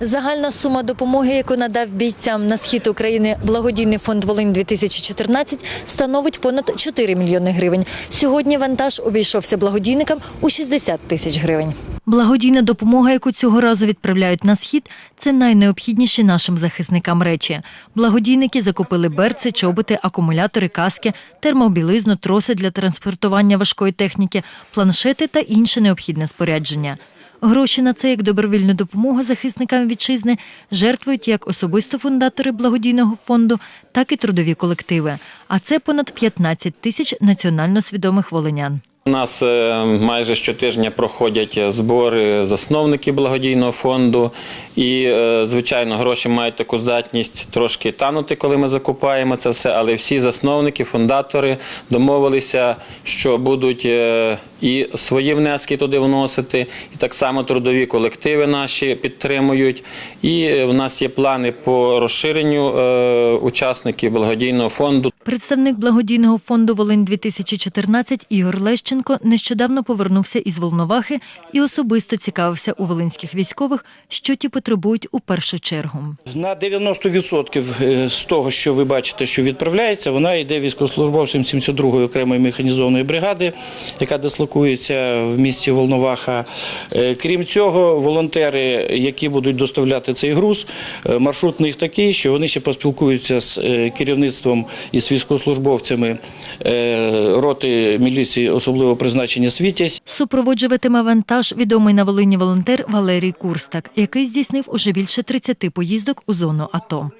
Загальна сума допомоги, яку надав бійцям на схід України благодійний фонд Волинь 2014 становить понад 4 мільйони гривень. Сьогодні вантаж обійшовся благодійникам у 60 тисяч гривень. Благодійна допомога, яку цього разу відправляють на схід, це найнеобхідніші нашим захисникам речі. Благодійники закупили берці, чоботи, акумулятори, каски, термобілизну, троси для транспортування важкої техніки, планшети та інше необхідне спорядження. Гроші на це як добровільна допомога захисникам вітчизни жертвують як особисто фундатори благодійного фонду, так і трудові колективи. А це понад 15 тисяч національно свідомих волинян. У нас е, майже щотижня проходять збори засновників благодійного фонду, і, е, звичайно, гроші мають таку здатність трошки танути, коли ми закупаємо це все. Але всі засновники, фундатори домовилися, що будуть е, і свої внески туди вносити, і так само трудові колективи наші підтримують. І е, в нас є плани по розширенню е, учасників благодійного фонду. Представник благодійного фонду Волинь 2014 Ігор Лещенко нещодавно повернувся із Волновахи і особисто цікавився у волинських військових, що ті потребують у першу чергу. На 90% е, з того, що ви бачите, що відправляється, вона йде військовослужбовцям 72-ї окремої механізованої бригади, яка дислокується в місті Волноваха. Е, Крім цього, волонтери, які будуть доставляти цей груз, е, маршрут них такий, що вони ще поспілкуються з керівництвом і з військовослужбовцями е, роти міліції особливого призначення «Світязь». Супроводжуватиме вантаж відомий на Волині волонтер Валерій Курстак, який здійснив уже більше 30 поїздок у зону АТО.